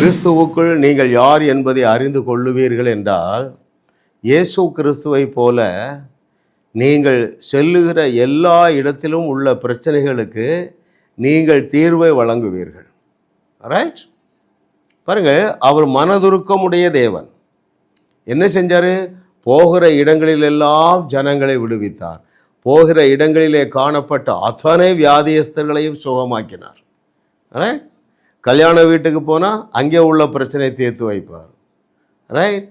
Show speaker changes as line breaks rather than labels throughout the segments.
கிறிஸ்துவுக்குள் நீங்கள் யார் என்பதை அறிந்து கொள்ளுவீர்கள் என்றால் இயேசு கிறிஸ்துவை போல நீங்கள் செல்லுகிற எல்லா இடத்திலும் உள்ள பிரச்சனைகளுக்கு நீங்கள் தீர்வை வழங்குவீர்கள். ரைட் பாருங்கள் அவர் மனதுருக்கமுடைய தேவன். என்ன செஞ்சார்? போகிற இடங்களிலெல்லாம் ஜனங்களை விடுவித்தார். போகிற இடங்களிலே காணப்பட்ட அத்தனை வியாதியஸ்தர்களையும் சுகமாக்கினார். ரைட் கல்யாண வீட்டுக்கு போனால் அங்கே உள்ள பிரச்சனையை தீர்த்து வைப்பார். ரைட்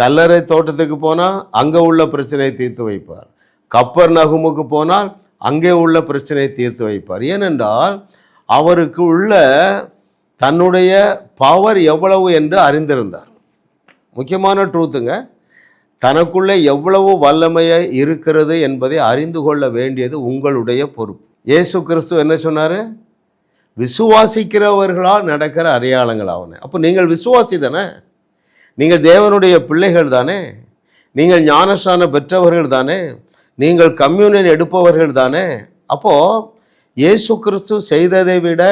கல்லறை தோட்டத்துக்கு போனால் அங்கே உள்ள பிரச்சனையை தீர்த்து வைப்பார். கப்பர் நகுமுக்கு போனால் அங்கே உள்ள பிரச்சனையை தீர்த்து வைப்பார். ஏனென்றால் அவருக்கு உள்ள தன்னுடைய பவர் எவ்வளவு என்று அறிந்திருந்தார். முக்கியமான ட்ரூத்துங்க தனக்குள்ளே எவ்வளவு வல்லமையை இருக்கிறது என்பதை அறிந்து கொள்ள வேண்டியது உங்களுடைய பொறுப்பு. இயேசு கிறிஸ்து என்ன சொன்னார்? விசுவாசிக்கிறவர்களால் நடக்கிற அடையாளங்கள் ஆகணும் அப்போ நீங்கள் விசுவாசி தானே? நீங்கள் தேவனுடைய பிள்ளைகள் தானே? நீங்கள் ஞானஸ்தானம் பெற்றவர்கள் தானே? நீங்கள் கம்யூனியன் எடுப்பவர்கள் தானே? அப்போது இயேசு கிறிஸ்து செய்ததை விட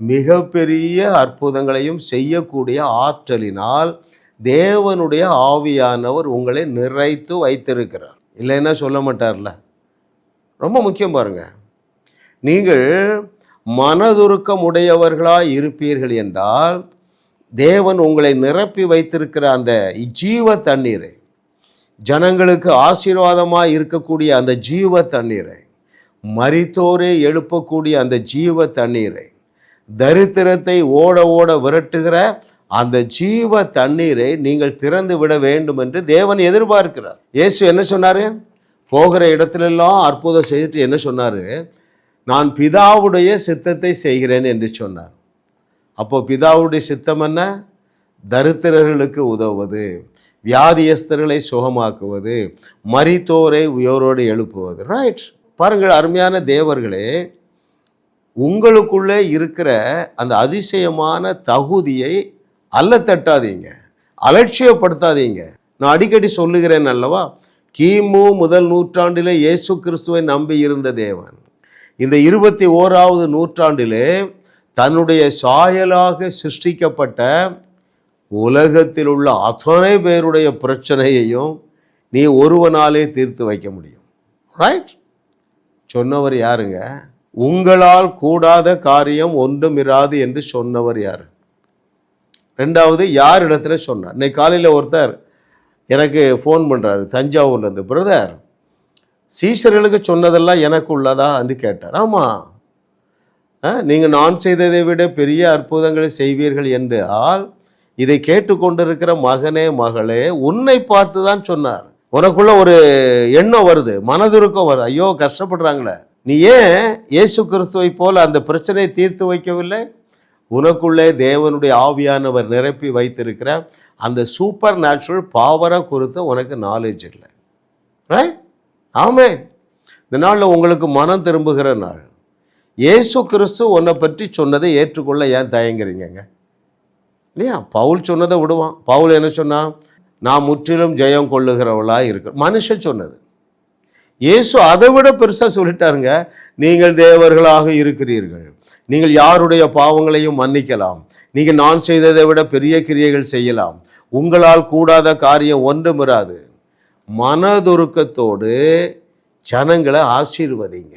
மிகப்பெரிய அற்புதங்களையும் செய்யக்கூடிய ஆற்றலினால் தேவனுடைய ஆவியானவர் உங்களை நிறைத்து வைத்திருக்கிறார். இல்லைன்னா சொல்ல மாட்டார்ல. ரொம்ப முக்கியம் பாருங்கள் நீங்கள் மனதுருக்கம் உடையவர்களாய் இருப்பீர்கள் என்றால் தேவன் உங்களை நிரப்பி வைத்திருக்கிற அந்த ஜீவ தண்ணீரை ஜனங்களுக்கு ஆசீர்வாதமாக இருக்கக்கூடிய அந்த ஜீவ தண்ணீரை மறித்தோரே எழுப்பக்கூடிய அந்த ஜீவ தண்ணீரை தரித்திரத்தை ஓட ஓட விரட்டுகிற அந்த ஜீவ தண்ணீரை நீங்கள் திறந்து விட வேண்டும் என்று தேவன் எதிர்பார்க்கிறார். இயேசு என்ன சொன்னார்? போகிற இடத்துலெல்லாம் அற்புதம் செய்துட்டு என்ன சொன்னார்? நான் பிதாவுடைய சித்தத்தை செய்கிறேன் என்று சொன்னார். அப்போ பிதாவுடைய சித்தம் என்ன? தரித்திரர்களுக்கு உதவுவது வியாதியஸ்தர்களை சுகமாக்குவது மரித்தோரை உயரோடு எழுப்புவது. ரைட் பாருங்கள் அருமையான தேவர்களே உங்களுக்குள்ளே இருக்கிற அந்த அதிசயமான தகுதியை அல்ல தட்டாதீங்க. அலட்சியப்படுத்தாதீங்க. நான் அடிக்கடி சொல்லுகிறேன் அல்லவா கிமு முதல் நூற்றாண்டிலே இயேசு கிறிஸ்துவை நம்பி இருந்த தேவன். இந்த இருபத்தி ஓராவது நூற்றாண்டிலே தன்னுடைய சாயலாக சிருஷ்டிக்கப்பட்ட உலகத்தில் உள்ள அத்தனை பேருடைய பிரச்சனையையும் நீ ஒருவனாலே தீர்த்து வைக்க முடியும். ரைட் சொன்னவர் யாருங்க? உங்களால் கூடாத காரியம் ஒன்றுமிராது என்று சொன்னவர் யார்? ரெண்டாவது யார் இடத்துல சொன்னார்? இன்னைக்கு காலையில் ஒருத்தர் எனக்கு ஃபோன் பண்ணுறாரு தஞ்சாவூர்லேருந்து பிரதர் சீசர்களுக்கு சொன்னதெல்லாம் எனக்கு உள்ளதா என்று கேட்டார். ஆமாம் நீங்கள் நான் செய்ததை விட பெரிய அற்புதங்களை செய்வீர்கள் என்றால் இதை கேட்டுக்கொண்டிருக்கிற மகனே மகளே உன்னை பார்த்து தான் சொன்னார். உனக்குள்ள ஒரு எண்ணம் வருது மனதுருக்கம் வருது. ஐயோ கஷ்டப்படுறாங்களே. நீ ஏன் இயேசு கிறிஸ்துவை போல் அந்த பிரச்சனையை தீர்த்து வைக்கவில்லை? உனக்குள்ளே தேவனுடைய ஆவியானவர் நிரப்பி வைத்திருக்கிற அந்த சூப்பர் நேச்சுரல் பாவரை குறித்து உனக்கு நாலேஜ் இல்லை. ரைட் ஆமே இந்த நாளில் உங்களுக்கு மனம் திரும்புகிற நாள். இயேசு கிறிஸ்து உன்னை பற்றி சொன்னதை ஏற்றுக்கொள்ள ஏன் தயங்குறீங்கங்க? இல்லையா? பவுல் சொன்னதை விடுவான். பவுல் என்ன சொன்னான் நான் முற்றிலும் ஜெயம் கொள்ளுகிறவளாக இருக்கு மனுஷன் சொன்னது. இயேசு அதை விட பெருசாக சொல்லிட்டாருங்க. நீங்கள் தேவர்களாக இருக்கிறீர்கள். நீங்கள் யாருடைய பாவங்களையும் மன்னிக்கலாம். நீங்கள் நான் செய்ததை விட பெரிய கிரியைகள் செய்யலாம். உங்களால் கூடாத காரியம் ஒன்றும் இராது. மனதுருக்கத்தோடு ஜனங்களை ஆசீர்வதிங்க.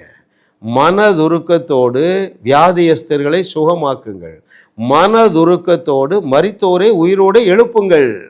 மனதுருக்கத்தோடு வியாதியஸ்தர்களை சுகமாக்குங்கள். மனதுருக்கத்தோடு மறித்தோரை உயிரோடு எழுப்புங்கள்.